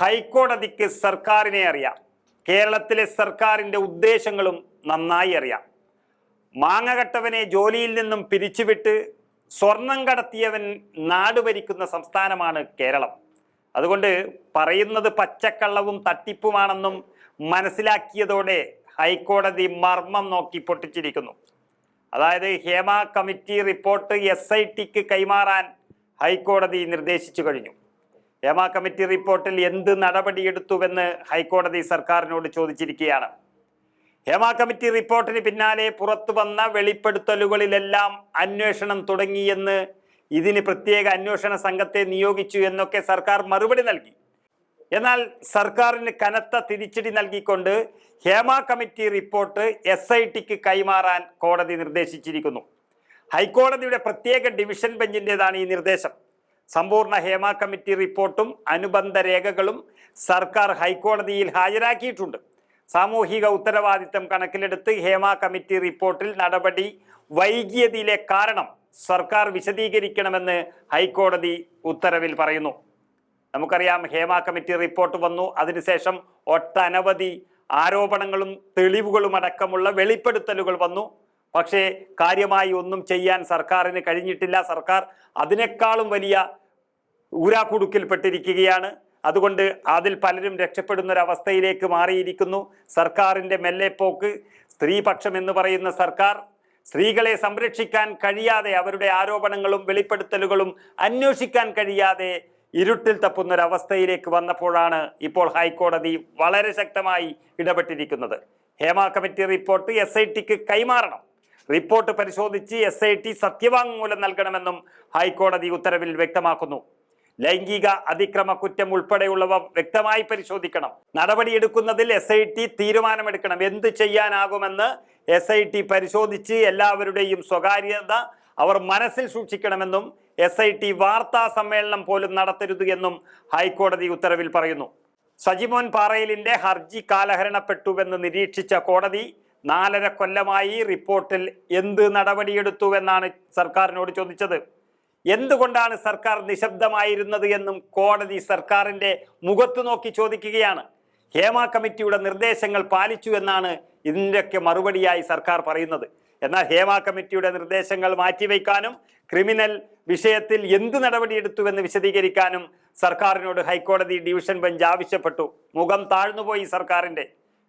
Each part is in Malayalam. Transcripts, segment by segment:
ഹൈക്കോടതിക്ക് സർക്കാരിനെ അറിയാം. കേരളത്തിലെ സർക്കാരിന്റെ ഉദ്ദേശങ്ങളും നന്നായി അറിയാം. മാങ്ങകട്ടവനെ ജോലിയിൽ നിന്നും പിരിച്ചുവിട്ട് സ്വർണം കടത്തിയവൻ നാട് ഭരിക്കുന്ന സംസ്ഥാനമാണ് കേരളം. അതുകൊണ്ട് പറയുന്നത് പച്ചക്കള്ളവും തട്ടിപ്പുമാണെന്നും മനസ്സിലാക്കിയതോടെ ഹൈക്കോടതി മർമ്മം നോക്കി പൊട്ടിച്ചിരിക്കുന്നു. അതായത് Hema committee report S I tick കൈമാറാൻ ഹൈക്കോടതി നിർദ്ദേശിച്ചു കഴിഞ്ഞു. ഹേമ കമ്മിറ്റി റിപ്പോർട്ടിൽ എന്ത് നടപടിയെടുത്തുവെന്ന് ഹൈക്കോടതി സർക്കാരിനോട് ചോദിച്ചിരിക്കുകയാണ്. ഹേമ കമ്മിറ്റി റിപ്പോർട്ടിന് പിന്നാലെ പുറത്തു വന്ന വെളിപ്പെടുത്തലുകളിലെല്ലാം അന്വേഷണം തുടങ്ങിയെന്ന് ഇതിന് പ്രത്യേക അന്വേഷണ സംഘത്തെ നിയോഗിച്ചു എന്നൊക്കെ സർക്കാർ മറുപടി നൽകി. എന്നാൽ സർക്കാരിന് കനത്ത തിരിച്ചടി നൽകിക്കൊണ്ട് Hema committee report S I tick കൈമാറാൻ കോടതി നിർദ്ദേശിച്ചിരിക്കുന്നു. ഹൈക്കോടതിയുടെ പ്രത്യേക ഡിവിഷൻ ബെഞ്ചിന്റെതാണ് ഈ നിർദ്ദേശം. സമ്പൂർണ ഹേമ കമ്മിറ്റി റിപ്പോർട്ടും അനുബന്ധ രേഖകളും സർക്കാർ ഹൈക്കോടതിയിൽ ഹാജരാക്കിയിട്ടുണ്ട്. സാമൂഹിക ഉത്തരവാദിത്തം കണക്കിലെടുത്ത് ഹേമ കമ്മിറ്റി റിപ്പോർട്ടിൽ നടപടി വൈകിയതിലെ കാരണം സർക്കാർ വിശദീകരിക്കണമെന്ന് ഹൈക്കോടതി ഉത്തരവിൽ പറയുന്നു. നമുക്കറിയാം ഹേമ കമ്മിറ്റി റിപ്പോർട്ട് വന്നു. അതിനുശേഷം ഒട്ടനവധി ആരോപണങ്ങളും തെളിവുകളും അടക്കമുള്ള വെളിപ്പെടുത്തലുകൾ വന്നു. പക്ഷേ കാര്യമായി ഒന്നും ചെയ്യാൻ സർക്കാരിന് കഴിഞ്ഞിട്ടില്ല. സർക്കാർ അതിനേക്കാളും വലിയ ഊരാക്കുടുക്കിൽപ്പെട്ടിരിക്കുകയാണ്. അതുകൊണ്ട് അതിൽ പലരും രക്ഷപ്പെടുന്ന ഒരു അവസ്ഥയിലേക്ക് മാറിയിരിക്കുന്നു. സർക്കാരിന്റെ മെല്ലെപ്പോക്ക് സ്ത്രീപക്ഷം എന്ന് പറയുന്ന സർക്കാർ സ്ത്രീകളെ സംരക്ഷിക്കാൻ കഴിയാതെ അവരുടെ ആരോപണങ്ങളും വെളിപ്പെടുത്തലുകളും അന്വേഷിക്കാൻ കഴിയാതെ ഇരുട്ടിൽ തപ്പുന്ന ഒരു അവസ്ഥയിലേക്ക് വന്നപ്പോഴാണ് ഇപ്പോൾ ഹൈക്കോടതി വളരെ ശക്തമായി ഇടപെട്ടിരിക്കുന്നത്. Hema committee report S I tick കൈമാറണം. റിപ്പോർട്ട് പരിശോധിച്ച് എസ് ഐ ടി സത്യവാങ്മൂലം നൽകണമെന്നും ഹൈക്കോടതി ഉത്തരവിൽ വ്യക്തമാക്കുന്നു. ലൈംഗിക അതിക്രമ കുറ്റം ഉൾപ്പെടെയുള്ളവ വ്യക്തമായി പരിശോധിക്കണം. നടപടിയെടുക്കുന്നതിൽ എസ് ഐ ടി തീരുമാനമെടുക്കണം. എന്ത് ചെയ്യാനാകുമെന്ന് എസ് ഐ ടി പരിശോധിച്ച് എല്ലാവരുടെയും സ്വകാര്യത അവർ മനസ്സിൽ സൂക്ഷിക്കണമെന്നും എസ് ഐ ടി വാർത്താ സമ്മേളനം പോലും നടത്തരുത് എന്നും ഹൈക്കോടതി ഉത്തരവിൽ പറയുന്നു. സജിമോൻ പാറയിലിന്റെ ഹർജി കാലഹരണപ്പെട്ടുവെന്ന് നിരീക്ഷിച്ച കോടതി നാലര കൊല്ലമായി റിപ്പോർട്ടിൽ എന്ത് നടപടിയെടുത്തുവെന്നാണ് സർക്കാരിനോട് ചോദിച്ചത്. എന്തുകൊണ്ടാണ് സർക്കാർ നിശബ്ദമായിരുന്നത് എന്നും കോടതി സർക്കാരിന്റെ മുഖത്തു നോക്കി ചോദിക്കുകയാണ്. ഹേമ കമ്മിറ്റിയുടെ നിർദ്ദേശങ്ങൾ പാലിച്ചു എന്നാണ് ഇതിന്റെയൊക്കെ മറുപടിയായി സർക്കാർ പറയുന്നത്. എന്നാൽ ഹേമ കമ്മിറ്റിയുടെ നിർദ്ദേശങ്ങൾ മാറ്റിവെക്കാനും ക്രിമിനൽ വിഷയത്തിൽ എന്ത് നടപടിയെടുത്തുവെന്ന് വിശദീകരിക്കാനും സർക്കാരിനോട് ഹൈക്കോടതി ഡിവിഷൻ ബെഞ്ച് ആവശ്യപ്പെട്ടു. മുഖം താഴ്ന്നുപോയി സർക്കാരിന്റെ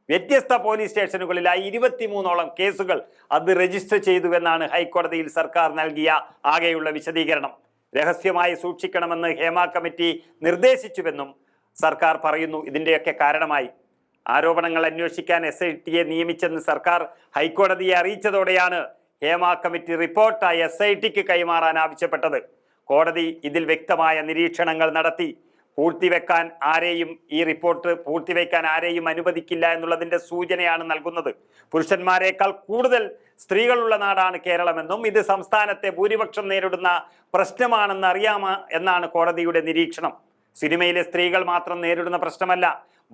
വ്യത്യസ്ത പോലീസ് സ്റ്റേഷനുകളിലായി ഇരുപത്തിമൂന്നോളം കേസുകൾ അത് രജിസ്റ്റർ ചെയ്തുവെന്നാണ് ഹൈക്കോടതിയിൽ സർക്കാർ നൽകിയ ആകെയുള്ള വിശദീകരണം. രഹസ്യമായി സൂക്ഷിക്കണമെന്ന് ഹേമ കമ്മിറ്റി നിർദ്ദേശിച്ചുവെന്നും സർക്കാർ പറയുന്നു. ഇതിന്റെയൊക്കെ കാരണമായി. ആരോപണങ്ങൾ അന്വേഷിക്കാൻ എസ് ഐ ടിയെ നിയമിച്ചെന്ന് സർക്കാർ ഹൈക്കോടതിയെ അറിയിച്ചതോടെയാണ് ഹേമ കമ്മിറ്റി റിപ്പോർട്ടായി എസ് ഐ ടിക്ക് കൈമാറാൻ ആവശ്യപ്പെട്ടത്. കോടതി ഇതിൽ വ്യക്തമായ നിരീക്ഷണങ്ങൾ നടത്തി. പൂർത്തിവെക്കാൻ ആരെയും ഈ റിപ്പോർട്ട് പൂർത്തിവെക്കാൻ ആരെയും അനുവദിക്കില്ല എന്നുള്ളതിന്റെ സൂചനയാണ് നൽകുന്നത്. പുരുഷന്മാരെക്കാൾ കൂടുതൽ സ്ത്രീകളുള്ള നാടാണ് കേരളമെന്നും ഇത് സംസ്ഥാനത്തെ ഭൂരിപക്ഷം നേരിടുന്ന പ്രശ്നമാണെന്ന് അറിയാമ എന്നാണ് കോടതിയുടെ നിരീക്ഷണം. സിനിമയിലെ സ്ത്രീകൾ മാത്രം നേരിടുന്ന പ്രശ്നമല്ല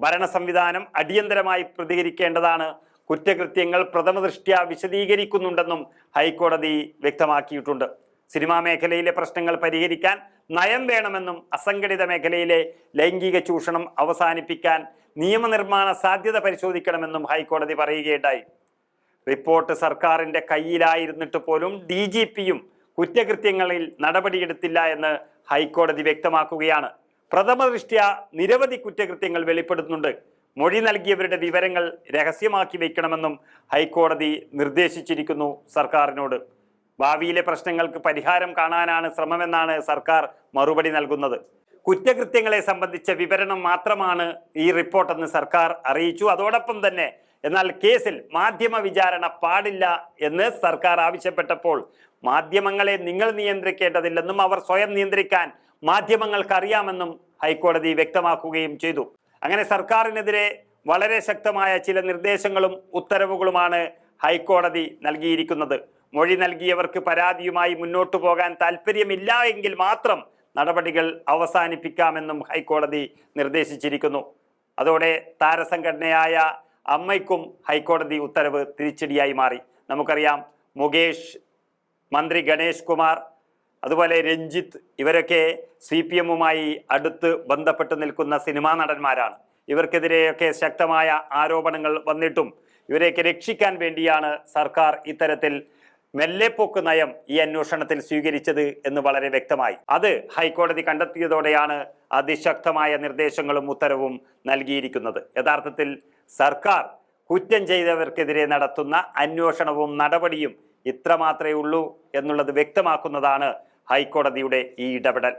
ഭരണ സംവിധാനം അടിയന്തരമായി പ്രതികരിക്കേണ്ടതാണ്. കുറ്റകൃത്യങ്ങൾ പ്രഥമദൃഷ്ട്യാ വിശദീകരിക്കുന്നുണ്ടെന്നും ഹൈക്കോടതി വ്യക്തമാക്കിയിട്ടുണ്ട്. സിനിമാ മേഖലയിലെ പ്രശ്നങ്ങൾ പരിഹരിക്കാൻ നയം വേണമെന്നും അസംഘടിത മേഖലയിലെ ലൈംഗിക ചൂഷണം അവസാനിപ്പിക്കാൻ നിയമനിർമ്മാണ സാധ്യത പരിശോധിക്കണമെന്നും ഹൈക്കോടതി പറയുകയുണ്ടായി. റിപ്പോർട്ട് സർക്കാരിന്റെ കയ്യിലായിരുന്നിട്ട് പോലും ഡി ജി പിയും കുറ്റകൃത്യങ്ങളിൽ നടപടിയെടുത്തില്ല എന്ന് ഹൈക്കോടതി വ്യക്തമാക്കുകയാണ്. പ്രഥമ ദൃഷ്ട്യ നിരവധി കുറ്റകൃത്യങ്ങൾ വെളിപ്പെടുത്തുന്നുണ്ട്. മൊഴി നൽകിയവരുടെ വിവരങ്ങൾ രഹസ്യമാക്കി വയ്ക്കണമെന്നും ഹൈക്കോടതി നിർദ്ദേശിച്ചിരിക്കുന്നു സർക്കാരിനോട്. ഭാവിയിലെ പ്രശ്നങ്ങൾക്ക് പരിഹാരം കാണാനാണ് ശ്രമമെന്നാണ് സർക്കാർ മറുപടി നൽകുന്നത്. കുറ്റകൃത്യങ്ങളെ സംബന്ധിച്ച വിവരണം മാത്രമാണ് ഈ റിപ്പോർട്ടെന്ന് സർക്കാർ അറിയിച്ചു. അതോടൊപ്പം തന്നെ എന്നാൽ കേസിൽ മാധ്യമ വിചാരണ പാടില്ല എന്ന് സർക്കാർ ആവശ്യപ്പെട്ടപ്പോൾ മാധ്യമങ്ങളെ നിങ്ങൾ നിയന്ത്രിക്കേണ്ടതില്ലെന്നും അവർ സ്വയം നിയന്ത്രിക്കാൻ മാധ്യമങ്ങൾക്ക് അറിയാമെന്നും ഹൈക്കോടതി വ്യക്തമാക്കുകയും ചെയ്തു. അങ്ങനെ സർക്കാരിനെതിരെ വളരെ ശക്തമായ ചില നിർദ്ദേശങ്ങളും ഉത്തരവുകളുമാണ് ഹൈക്കോടതി നൽകിയിരിക്കുന്നത്. മൊഴി നൽകിയവർക്ക് പരാതിയുമായി മുന്നോട്ടു പോകാൻ താല്പര്യമില്ല എങ്കിൽ മാത്രം നടപടികൾ അവസാനിപ്പിക്കാമെന്നും ഹൈക്കോടതി നിർദ്ദേശിച്ചിരിക്കുന്നു. അതോടെ താരസംഘടനയായ അമ്മയ്ക്കും ഹൈക്കോടതി ഉത്തരവ് തിരിച്ചടിയായി മാറി. നമുക്കറിയാം മുകേഷ് മന്ത്രി ഗണേഷ് കുമാർ അതുപോലെ രഞ്ജിത്ത് ഇവരൊക്കെ സി പി എമ്മുമായി അടുത്ത് ബന്ധപ്പെട്ട് നിൽക്കുന്ന സിനിമാ നടന്മാരാണ്. ഇവർക്കെതിരെയൊക്കെ ശക്തമായ ആരോപണങ്ങൾ വന്നിട്ടും ഇവരെയൊക്കെ രക്ഷിക്കാൻ വേണ്ടിയാണ് സർക്കാർ ഇത്തരത്തിൽ മെല്ലെപ്പോക്ക് നയം ഈ അന്വേഷണത്തിൽ സ്വീകരിച്ചത് എന്ന് വളരെ വ്യക്തമായി. അത് ഹൈക്കോടതി കണ്ടെത്തിയതോടെയാണ് അതിശക്തമായ നിർദ്ദേശങ്ങളും ഉത്തരവും നൽകിയിരിക്കുന്നത്. യഥാർത്ഥത്തിൽ സർക്കാർ കുറ്റം ചെയ്തവർക്കെതിരെ നടത്തുന്ന അന്വേഷണവും നടപടിയും ഇത്ര മാത്രമേ ഉള്ളൂ എന്നുള്ളത് വ്യക്തമാക്കുന്നതാണ് ഹൈക്കോടതിയുടെ ഈ ഇടപെടൽ.